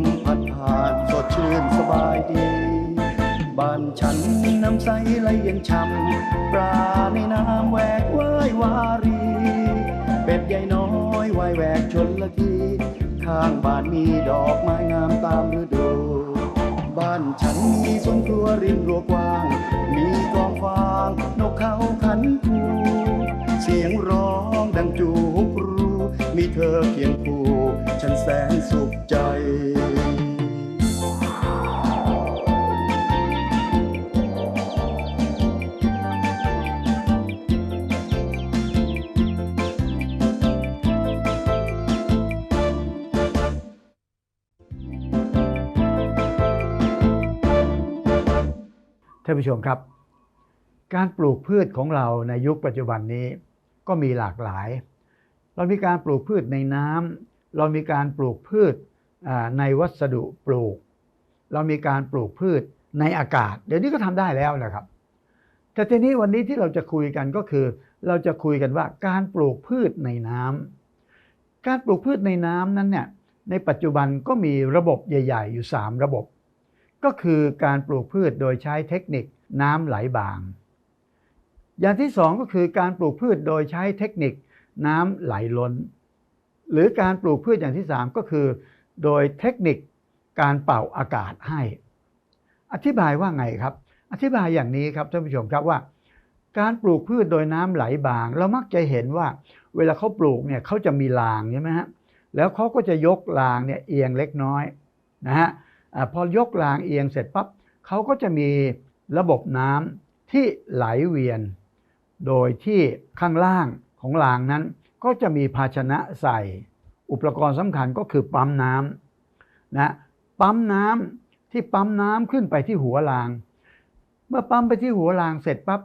มพัดผ่านสดชื่นสบายดี บ้านฉันน้ำใสไหลเย็นช่ำปลาในน้ำแหวกว่ายวารี เป็ดใหญ่น้อยว่ายแหวกชนละที ข้างบ้านมีดอกไม้งามตามฤดูบ้านฉันมีสวนครัวริมรั้วกว้าง มีกองฟาง นกเขาขันคูเสียงร้องดังจูกรู มีเธอเคียงคู่ ฉันแสนสุขใจท่านผู้ชมครับ การปลูกพืชของเราในยุคปัจจุบันนี้ก็มีหลากหลาย เรามีการปลูกพืชในน้ำเรามีการปลูกพืชในวัสดุปลูก เรามีการปลูกพืชในอากาศ เดี๋ยวนี้ก็ทำได้แล้วนะครับ แต่ทีนี้วันนี้ที่เราจะคุยกันก็คือ เราจะคุยกันว่าการปลูกพืชในน้ำการปลูกพืชในน้ำนั้นเนี่ยในปัจจุบันก็มีระบบใหญ่ ๆ อยู่ 3 ระบบ ก็คือการปลูกพืชโดยใช้เทคนิคน้ำไหลบาง อย่างที่สองก็คือการปลูกพืชโดยใช้เทคนิค น้ำไหลล้น หรือการปลูกพืชอย่างที่สามก็คือ โดยเทคนิคการเป่าอากาศให้ อธิบายว่าไงครับ อธิบายอย่างนี้ครับท่านผู้ชมครับว่า การปลูกพืชโดยน้ำไหลบาง เรามักจะเห็นว่า เวลาเขาปลูกเนี่ยเขาจะมีรางใช่ไหมฮะแล้วเขาก็จะยกรางเนี่ยเอียงเล็กน้อยนะฮะพอยกรางเอียงเสร็จปั๊บเขาก็จะมีระบบน้ำที่ไหลเวียน โดยที่ข้างล่าง ของรางนั้น ก็จะมีภาชนะใส่ อุปกรณ์สำคัญก็คือปั๊มน้ำนะปั๊มน้ำที่ปั๊มน้ำขึ้นไปที่หัวราง เมื่อปั๊มไปที่หัวรางเสร็จปั๊บ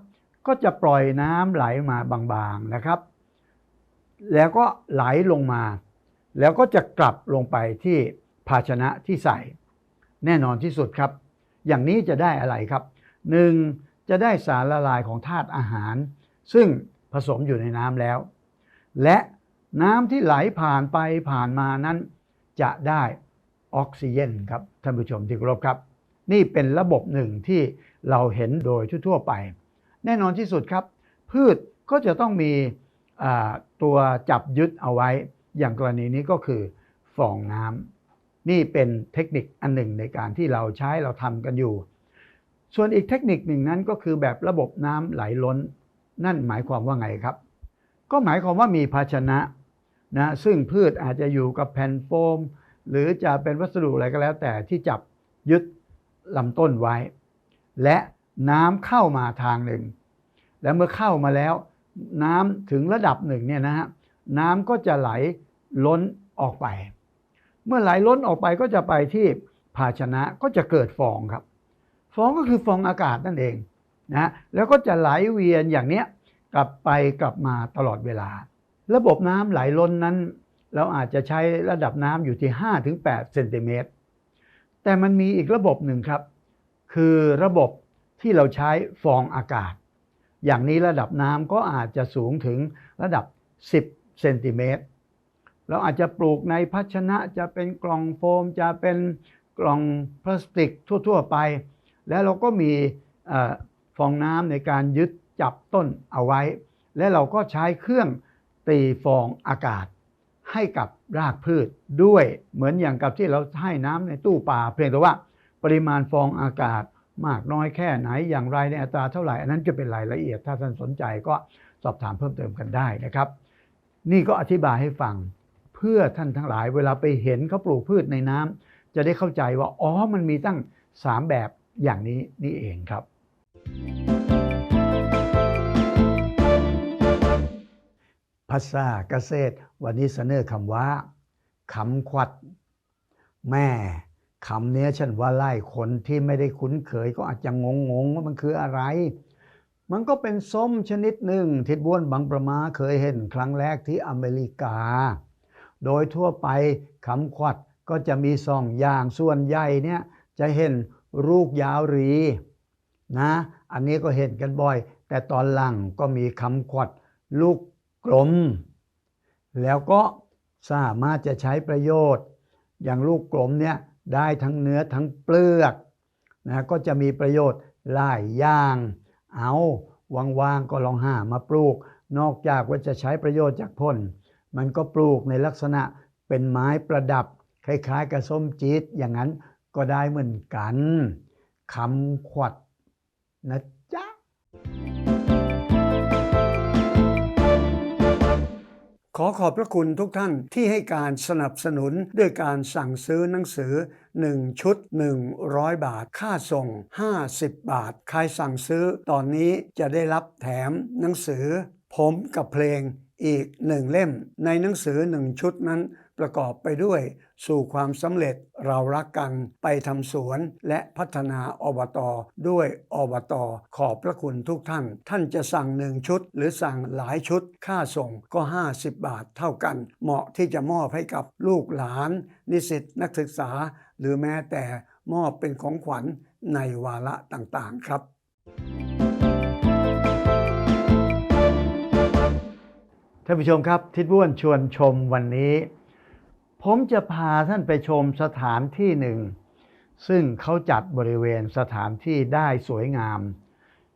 ก็จะปล่อยน้ำไหลมาบางๆนะครับ แล้วก็ไหลลงมา แล้วก็จะกลับลงไปที่ภาชนะที่ใส่ แน่นอนที่สุดครับ อย่างนี้จะได้อะไรครับ 1. จะได้สารละลายของธาตุอาหาร ซึ่ง ผสมอยู่ในน้ำแล้ว และน้ำที่ไหลผ่านไปผ่านมานั้น จะได้ออกซิเจนครับท่านผู้ชมที่เคารพครับ นี่เป็นระบบหนึ่งที่เราเห็นโดยทั่วไป แน่นอนที่สุดครับ พืชก็จะต้องมีตัวจับยึดเอาไว้ อย่างกรณีนี้ก็คือฟองน้ำนี่เป็นเทคนิคอันหนึ่งในการที่เราใช้เราทำกันอยู่ ส่วนอีกเทคนิคหนึ่งนั้นก็คือแบบระบบน้ำไหลล้น นั่นหมายความว่าไงครับ ก็หมายความว่ามีภาชนะนะซึ่งพืชอาจจะอยู่กับแผ่นโฟม หรือจะเป็นวัสดุอะไรก็แล้ว แต่ที่จับยึดลำต้นไว้ และน้ำเข้ามาทางหนึ่ง และเมื่อเข้ามาแล้ว น้ำถึงระดับหนึ่งเนี่ยนะฮะน้ำก็จะไหลล้นออกไป เมื่อไหลล้นออกไปก็จะไปที่ภาชนะก็จะเกิดฟองครับ ฟองก็คือฟองอากาศนั่นเอง นะแล้วก็จะไหลเวียนอย่างเนี้ยกลับไปกลับมาตลอดเวลา ระบบน้ำไหลล้นนั้น เราอาจจะใช้ระดับน้ำอยู่ที่ 5-8เซนติเมตรแต่มันมีอีกระบบหนึ่งครับ คือระบบที่เราใช้ฟองอากาศ อย่างนี้ระดับน้ำก็อาจจะสูงถึงระดับ 10เซนติเมตรเราอาจจะปลูกในภาชนะจะเป็นกล่องโฟมจะเป็นกล่องพลาสติกทั่ว ๆ ไป แล้วเราก็มี ฟองน้ำในการยึดจับต้นเอาไว้ และเราก็ใช้เครื่องตีฟองอากาศ ให้กับรากพืชด้วยเหมือนอย่างกับที่เราให้น้ำในตู้ปลาเพียงแต่ว่าปริมาณฟองอากาศมากน้อยแค่ไหนอย่างไรในอัตราเท่าไหร่อันนั้นจะเป็นรายละเอียดถ้าท่านสนใจก็สอบถามเพิ่มเติมกันได้นะครับ นี่ก็อธิบายให้ฟังเพื่อท่านทั้งหลายเวลาไปเห็นเขาปลูกพืชในน้ำจะได้เข้าใจว่าอ๋อมันมีตั้ง 3 แบบอย่างนี้นี่เองครับาษาเกษตร วันนี้เสนอคำว่าคำขวัด แม่คำเนี้ยฉันว่าไล่คนที่ไม่ได้คุ้นเคยก็อาจจะงงงๆว่ามันคืออะไร มันก็เป็นส้มชนิดหนึ่งทิดบ้วนบางประมาเคยเห็นครั้งแรกที่อเมริกา โดยทั่วไปคำขวัดก็จะมีสองอย่างส่วนใหญ่เนี่ยจะเห็นลูกยาวรีนะ อันนี้ก็เห็นกันบ่อย แต่ตอนหลังก็มีคำขวัดลูก กลม แล้วก็สามารถจะใช้ประโยชน์ อย่างลูกกลมเนี่ยได้ทั้งเนื้อทั้งเปลือกนะก็จะมีประโยชน์หลายอย่าง เอาว่างๆก็ลองหามาปลูก นอกจากว่าจะใช้ประโยชน์จากพ่นมันก็ปลูกในลักษณะเป็นไม้ประดับ คล้ายๆ กับส้มจี๊ดอย่างนั้นก็ได้เหมือนกันคำขวัดนะ ขอขอบพระคุณทุกท่านที่ให้การสนับสนุนด้วยการสั่งซื้อหนังสือ 1 ชุด 100 บาท ค่าส่ง 50 บาท ใครสั่งซื้อตอนนี้จะได้รับแถมหนังสือ ผมกับเพลงอีกหนึ่งเล่ม ในหนังสือหนึ่งชุดนั้นประกอบไปด้วย สู่ความสำเร็จเรารักกันไปทำสวนและพัฒนาอบตด้วยอบตขอบพระคุณทุกท่าน ท่านจะสั่งหนึ่งชุด หรือสั่งหลายชุด ค่าส่งก็ 50 บาทเท่ากัน เหมาะที่จะมอบให้กับลูกหลาน นิสิตนักศึกษา หรือแม้แต่มอบเป็นของขวัญในวาระต่างๆครับท่านผู้ชมครับ ทิดบ้วนชวนชมวันนี้ ผมจะพาท่านไปชมสถานที่หนึ่ง ซึ่งเขาจัดบริเวณสถานที่ได้สวยงาม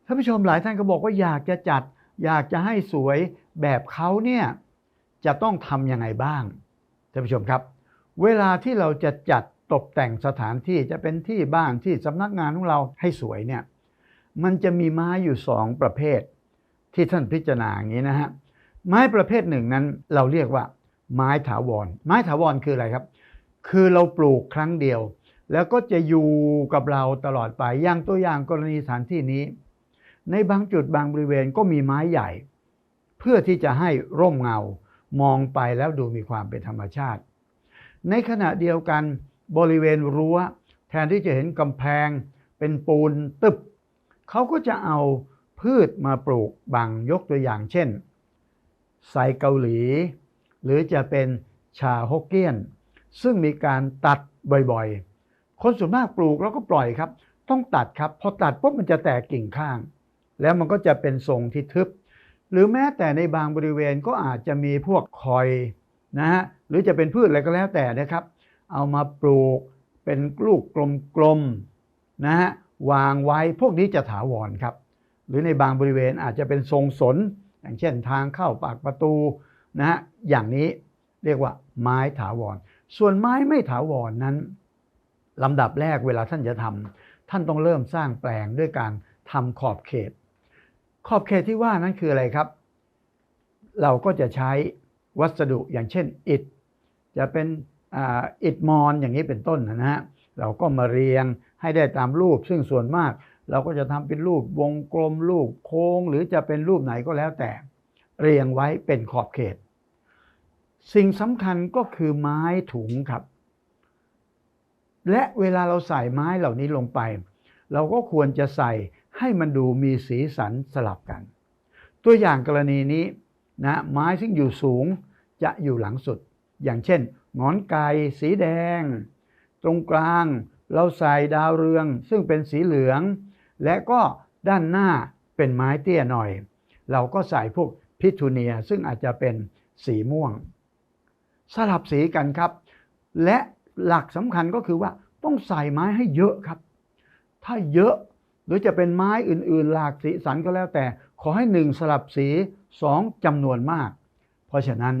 ท่านผู้ชมหลายท่านก็บอกว่าอยากจะจัด อยากจะให้สวยแบบเขาเนี่ยจะต้องทำยังไงบ้าง ท่านผู้ชมครับ เวลาที่เราจะจัดตกแต่งสถานที่จะเป็นที่บ้านที่สำนักงานของเราให้สวยเนี่ยมันจะมีไม้อยู่สองประเภท ที่ท่านพิจารณาอย่างนี้นะฮะไม้ประเภทหนึ่งนั้นเราเรียกว่า ไม้ถาวร ไม้ถาวรคืออะไรครับ คือเราปลูกครั้งเดียว แล้วก็จะอยู่กับเราตลอดไปอย่างตัวอย่างกรณีสถานที่นี้ ในบางจุดบางบริเวณก็มีไม้ใหญ่ เพื่อที่จะให้ร่มเงามองไปแล้วดูมีความเป็นธรรมชาติ ในขณะเดียวกันบริเวณรั้ว แทนที่จะเห็นกำแพง เป็นปูนตึบเขาก็จะเอาพืชมาปลูกบางยกตัวอย่างเช่นไซเกาหลี หรือจะเป็นชาฮกเกี้ยน ซึ่งมีการตัดบ่อยๆ คนส่วนมากปลูกแล้วก็ปล่อยครับ ต้องตัดครับพอตัดปุ๊บมันจะแตกกิ่งข้าง แล้วมันก็จะเป็นทรงที่ทึบ หรือแม้แต่ในบางบริเวณก็อาจจะมีพวกคอยนะฮะหรือจะเป็นพืชอะไรก็แล้วแต่นะครับ เอามาปลูกเป็นลูกกลมๆนะฮะวางไว้พวกนี้จะถาวรครับ หรือในบางบริเวณอาจจะเป็นทรงสน อย่างเช่นทางเข้าปากประตู นะฮะอย่างนี้เรียกว่าไม้ถาวร ส่วนไม้ไม่ถาวรนนั้นลำดับแรกเวลาท่านจะทำท่านต้องเริ่มสร้างแปลงด้วยการทำขอบเขต ขอบเขตที่ว่านั้นคืออะไรครับ เราก็จะใช้วัสดุอย่างเช่นอิฐจะเป็นอิฐมอนอย่างนี้เป็นต้นนะฮะเราก็มาเรียงให้ได้ตามรูป ซึ่งส่วนมากเราก็จะทำเป็นรูปวงกลมรูปโค้ง หรือจะเป็นรูปไหนก็แล้วแต่ เรียงไว้เป็นขอบเขต สิ่งสำคัญก็คือไม้ถุงครับ และเวลาเราใส่ไม้เหล่านี้ลงไป เราก็ควรจะใส่ให้มันดูมีสีสันสลับกัน ตัวอย่างกรณีนี้นะไม้ซึ่งอยู่สูงจะอยู่หลังสุด อย่างเช่นงอนไก่สีแดง ตรงกลางเราใส่ดาวเรือง ซึ่งเป็นสีเหลือง และก็ด้านหน้าเป็นไม้เตี้ยหน่อย เราก็ใส่พวกพิทูเนียซึ่งอาจจะเป็นสีม่วง สลับสีกันครับ และหลักสำคัญก็คือว่าต้องใส่ไม้ให้เยอะครับ ถ้าเยอะหรือจะเป็นไม้อื่นๆ หลากสีสันก็แล้วแต่ ขอให้หนึ่งสลับสีสองจำนวนมาก เพราะฉะนั้น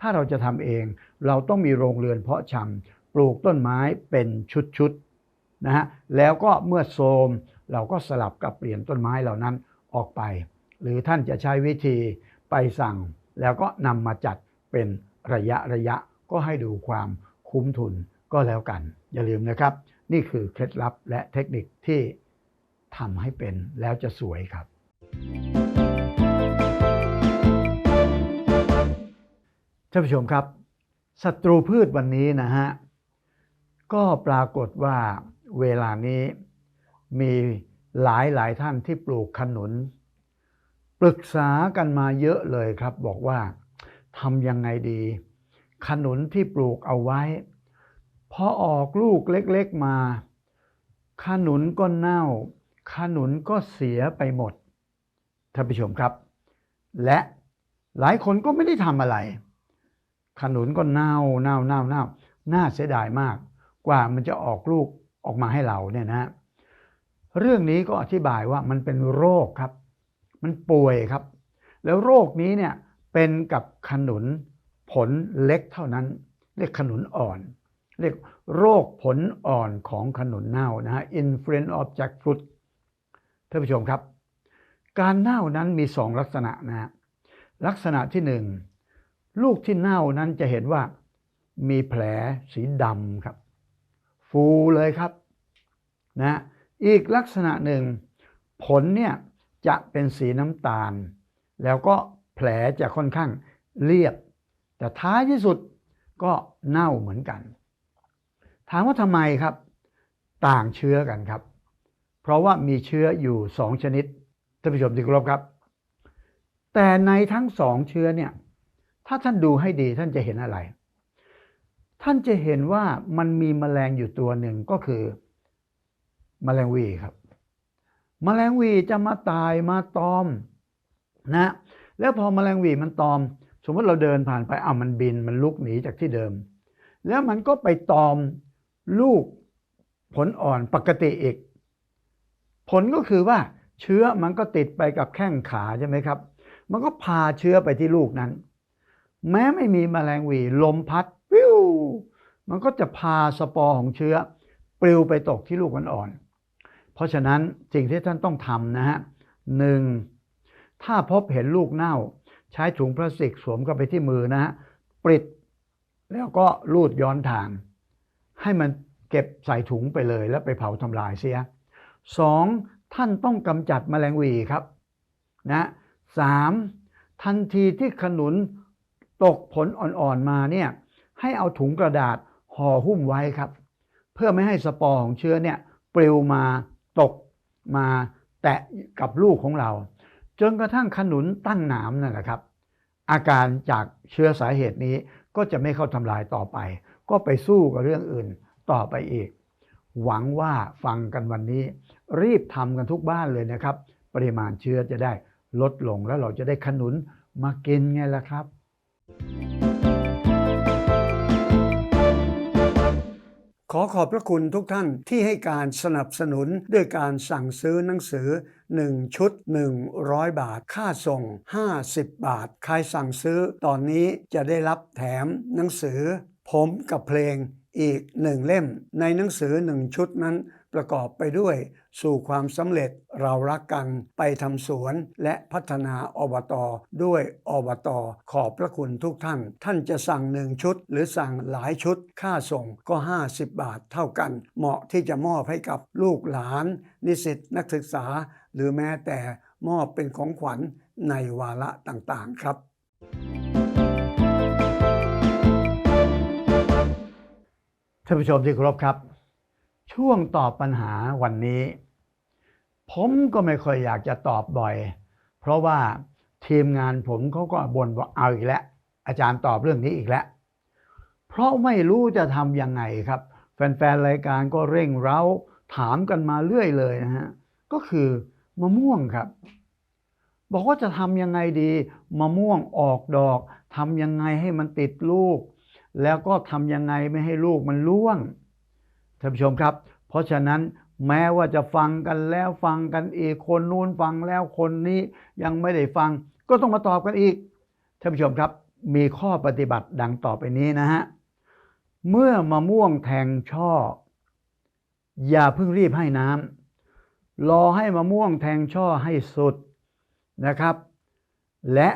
ถ้าเราจะทำเองเราต้องมีโรงเรือนเพาะชำปลูกต้นไม้เป็นชุดๆนะฮะแล้วก็เมื่อโทมเราก็สลับกับเปลี่ยนต้นไม้เหล่านั้นออกไป หรือท่านจะใช้วิธีไปสั่ง แล้วก็นำมาจัดเป็น ระยะระยะก็ให้ดูความคุ้มทุนก็แล้วกัน อย่าลืมนะครับ นี่คือเคล็ดลับและเทคนิคที่ทำให้เป็นแล้วจะสวยครับ ท่านผู้ชมครับศัตรูพืชวันนี้นะฮะ ก็ปรากฏว่าเวลานี้มีหลายหลายท่านที่ปลูกขนุน ปรึกษากันมาเยอะเลยครับบอกว่า ทำยังไงดี ขนุนที่ปลูกเอาไว้ พอออกลูกเล็กๆมา ขนุนก็เน่า ขนุนก็เสียไปหมดท่านผู้ชมครับ และหลายคนก็ไม่ได้ทำอะไร ขนุนก็เน่าเน่าเน่าเน่าน่าเสียดายมาก กว่ามันจะออกลูกออกมาให้เราเนี่ยนะ เรื่องนี้ก็อธิบายว่ามันเป็นโรคครับ มันป่วยครับ แล้วโรคนี้เนี่ย เป็นกับขนุนผลเล็กเท่านั้น เรียกขนุนอ่อน เรียกโรคผลอ่อนของขนุนเน่านะฮะ influence of jackfruit ท่านผู้ชมครับ การเน่านั้นมีสองลักษณะนะฮะลักษณะที่หนึ่งลูกที่เน่านั้นจะเห็นว่ามีแผลสีดำครับ ฟูเลยครับนะอีกลักษณะหนึ่ง ผลเนี่ยจะเป็นสีน้ำตาล แล้วก็ แผลจะค่อนข้างเรียบ แต่ท้ายที่สุดก็เน่าเหมือนกัน ถามว่าทำไมครับ ต่างเชื้อกันครับ เพราะว่ามีเชื้ออยู่สองชนิดท่านผู้ชมที่เคารพครับ แต่ในทั้งสองเชื้อเนี่ยถ้าท่านดูให้ดีท่านจะเห็นอะไร ท่านจะเห็นว่ามันมีแมลงอยู่ตัวหนึ่งก็คือแมลงวีครับแมลงวีจะมาตายมาตอมนะ แล้วพอแมลงวีมันตอม สมมติเราเดินผ่านไปอ้าวมันบินมันลุกหนีจากที่เดิม แล้วมันก็ไปตอมลูกผลอ่อนปกติอีก ผลก็คือว่าเชื้อมันก็ติดไปกับแข้งขาใช่ไหมครับ มันก็พาเชื้อไปที่ลูกนั้น แม้ไม่มีแมลงวีลมพัดวิวมันก็จะพาสปอร์ของเชื้อปลิวไปตกที่ลูกอ่อนๆเพราะฉะนั้นสิ่งที่ท่านต้องทำนะฮะหนึ่ง ถ้าพบเห็นลูกเน่า ใช้ถุงพลาสติกสวมเข้าไปที่มือนะฮะปิดแล้วก็ลูดย้อนทาง ให้มันเก็บใส่ถุงไปเลยแล้วไปเผาทำลายเสียสองท่านต้องกำจัดแมลงวีครับนะสามทันทีที่ขนุนตกผลอ่อนๆมาเนี่ยให้เอาถุงกระดาษห่อหุ้มไว้ครับ เพื่อไม่ให้สปอร์ของเชื้อเนี่ยปลิวมาตกมาแตะกับลูกของเรา จนกระทั่งขนุนตั้งหนามนั่นแหละครับ อาการจากเชื้อสาเหตุนี้ก็จะไม่เข้าทำลายต่อไป ก็ไปสู้กับเรื่องอื่นต่อไปอีก หวังว่าฟังกันวันนี้ รีบทำกันทุกบ้านเลยนะครับ ปริมาณเชื้อจะได้ลดลงแล้วเราจะได้ขนุนมากินไงล่ะครับ ขอขอบพระคุณทุกท่านที่ให้การสนับสนุนด้วยการสั่งซื้อหนังสือ 1 ชุด 100 บาท ค่าส่ง 50 บาท ใครสั่งซื้อตอนนี้จะได้รับแถมหนังสือ ผมกับเพลงอีกหนึ่งเล่ม ในหนังสือหนึ่งชุดนั้น ประกอบไปด้วยสู่ความสำเร็จเรารักกันไปทำสวนและพัฒนาอบตด้วยอบตขอบพระคุณทุกท่าน ท่านจะสั่งหนึ่งชุด หรือสั่งหลายชุด ค่าส่งก็ 50 บาทเท่ากัน เหมาะที่จะมอบให้กับลูกหลาน นิสิตนักศึกษา หรือแม้แต่มอบเป็นของขวัญในวาระต่างๆครับ ท่านผู้ชมที่เคารพครับ ช่วงตอบปัญหาวันนี้ ผมก็ไม่ค่อยอยากจะตอบบ่อย เพราะว่าทีมงานผมเขาก็บ่นว่าเอาอีกแล้ว อาจารย์ตอบเรื่องนี้อีกแล้ว เพราะไม่รู้จะทำยังไงครับ แฟนๆรายการก็เร่งเร้าถามกันมาเรื่อยเลยนะฮะก็คือมะม่วงครับ บอกว่าจะทำยังไงดีมะม่วงออกดอกทำยังไงให้มันติดลูก แล้วก็ทำยังไงไม่ให้ลูกมันร่วง ท่านผู้ชมครับ เพราะฉะนั้นแม้ว่าจะฟังกันแล้วฟังกันอีกคนนู้นฟังแล้วคนนี้ยังไม่ได้ฟัง ก็ต้องมาตอบกันอีกท่านผู้ชมครับมีข้อปฏิบัติดังต่อไปนี้นะฮะเมื่อมะม่วงแทงช่อ อย่าเพิ่งรีบให้น้ำรอให้มะม่วงแทงช่อให้สุดนะครับ และ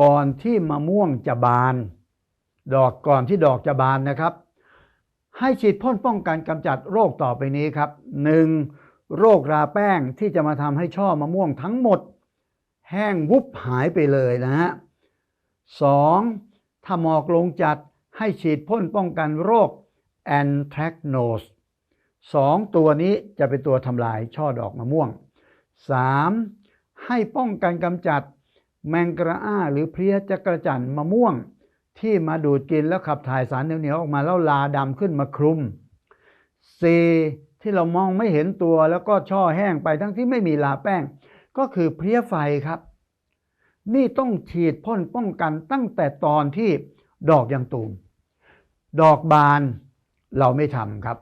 ก่อนที่มะม่วงจะบาน ดอกก่อนที่ดอกจะบานนะครับ ให้ฉีดพ่นป้องกันกำจัดโรคต่อไปนี้ครับ 1. โรคราแป้งที่จะมาทำให้ช่อมะม่วงทั้งหมด แห้งวุบหายไปเลยนะฮะ 2. ถ้าหมอกลงจัดให้ฉีดพ่นป้องกันโรค anthracnose สองตัวนี้จะเป็นตัวทำลายช่อดอกมะม่วง 3. ให้ป้องกันกำจัดแมงกระอ้าหรือเพลี้ยจักระจันมะม่วง ที่มาดูดกินแล้วขับถ่ายสารเหนียวๆออกมาแล้วลาดำขึ้นมาคลุม 4. ที่เรามองไม่เห็นตัวแล้วก็ช่อแห้งไปทั้งที่ไม่มีลาแป้ง ก็คือเพลี้ยไฟครับ นี่ต้องฉีดพ่นป้องกันตั้งแต่ตอนที่ดอกยังตูม ดอกบานเราไม่ทำครับ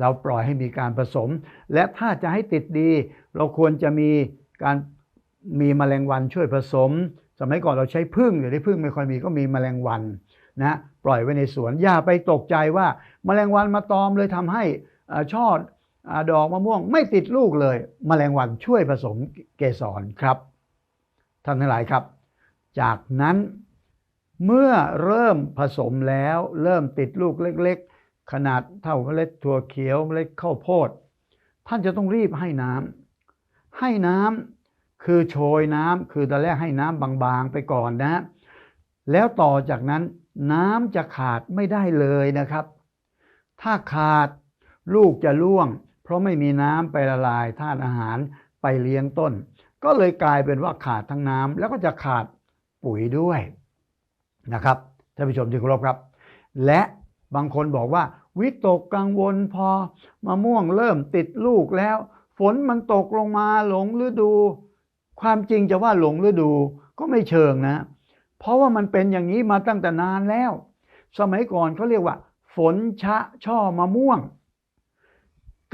เราปล่อยให้มีการผสม และถ้าจะให้ติดดี เราควรจะมีการมีแมลงวันช่วยผสม สมัยก่อนเราใช้พึ่งเดี๋ยวนี้พึ่งไม่ค่อยมีก็มีแมลงวันนะปล่อยไว้ในสวนอย่าไปตกใจว่าแมลงวันมาตอมเลยทำให้อช่ออ่าดอกมะม่วงไม่ติดลูกเลย แมลงวันช่วยผสมเกสรครับท่านทั้งหลายครับ จากนั้นเมื่อเริ่มผสมแล้วเริ่มติดลูกเล็กๆ ขนาดเท่าเมล็ดถั่วเขียวเมล็ดข้าวโพด ท่านจะต้องรีบให้น้ำให้น้ำ คือโชยน้ำคือตอนแรกให้น้ำบางๆไปก่อนนะ แล้วต่อจากนั้นน้ำจะขาดไม่ได้เลยนะครับ ถ้าขาดลูกจะร่วง เพราะไม่มีน้ำไปละลายธาตุอาหารไปเลี้ยงต้น ก็เลยกลายเป็นว่าขาดทั้งน้ำแล้วก็จะขาดปุ๋ยด้วยนะครับท่านผู้ชมที่เคารพครับ และบางคนบอกว่า วิตกกังวลพอมะม่วงเริ่มติดลูกแล้ว ฝนมันตกลงมาหลงฤดู ความจริงจะว่าหลงฤดูก็ไม่เชิงนะ เพราะว่ามันเป็นอย่างนี้มาตั้งแต่นานแล้ว สมัยก่อนเขาเรียกว่า ฝนชะช่อมะม่วง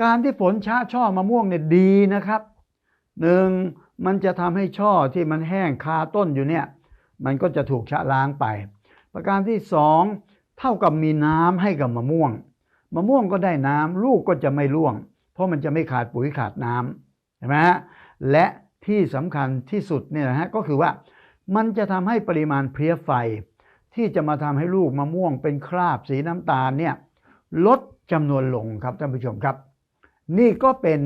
การที่ฝนชะช่อมะม่วงเนี่ยดีนะครับหนึ่งมันจะทำให้ช่อที่มันแห้งคาต้นอยู่เนี่ย มันก็จะถูกชะล้างไป ประการที่สองเท่ากับมีน้ำให้กับมะม่วง มะม่วงก็ได้น้ำลูกก็จะไม่ร่วง เพราะมันจะไม่ขาดปุ๋ยขาดน้ำเห็นไหมฮะและ ที่สำคัญที่สุดเนี่ยนะฮะก็คือว่ามันจะทำให้ปริมาณเพลี้ยไฟ ที่จะมาทำให้ลูกมะม่วงเป็นคราบสีน้ำตาลเนี่ยลดจำนวนลงครับท่านผู้ชมครับ นี่ก็เป็น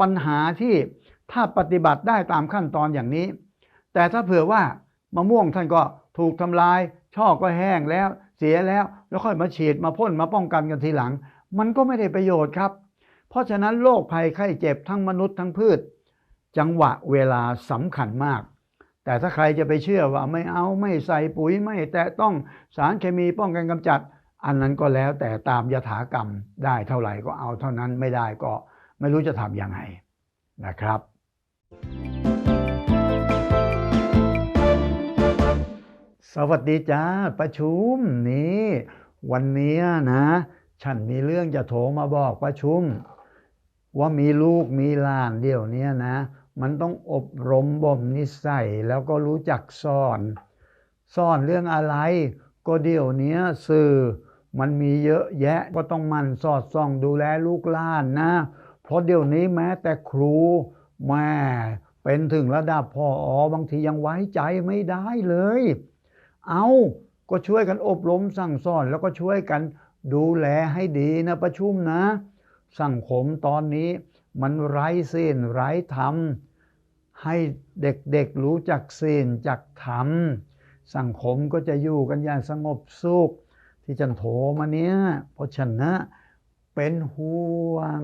ปัญหาที่ถ้าปฏิบัติได้ตามขั้นตอนอย่างนี้ แต่ถ้าเผื่อว่ามะม่วงท่านก็ถูกทำลาย ช่อก็แห้งแล้ว เสียแล้วแล้วค่อยมาฉีดมาพ่นมาป้องกันกันทีหลัง มันก็ไม่ได้ประโยชน์ครับ เพราะฉะนั้นโรคภัยไข้เจ็บทั้งมนุษย์ทั้งพืช จังหวะเวลาสำคัญมาก แต่ถ้าใครจะไปเชื่อว่าไม่เอาไม่ใส่ปุ๋ยไม่แตะต้องสารเคมีป้องกันกำจัด อันนั้นก็แล้วแต่ตามยถากรรมได้เท่าไหร่ก็เอาเท่านั้นไม่ได้ก็ไม่รู้จะทำยังไงนะครับ สวัสดีจ้าประชุมนี่วันนี้นะ ฉันมีเรื่องจะโทรมาบอกประชุมว่ามีลูกมีหลานเดี๋ยวนี้นะ มันต้องอบรมบ่มนิสัยแล้วก็รู้จักสอนสอนเรื่องอะไร ก็เดี๋ยวนี้สื่อมันมีเยอะแยะก็ต้องมันสอดส่องดูแลลูกหลานนะ เพราะเดี๋ยวนี้แม้แต่ครูแม่เป็นถึงระดับพออบางทียังไว้ใจไม่ได้เลย เอาก็ช่วยกันอบรมสั่งสอนแล้วก็ช่วยกันดูแลให้ดีนะประชุมนะ สังคมตอนนี้ มันไร้ศีลไร้ธรรม ให้เด็กๆรู้จักศีลจักธรรม สังคมก็จะอยู่กันอย่างสงบสุข ที่ฉันโถมาเนี้ยเพราะฉันนะเป็นห่วง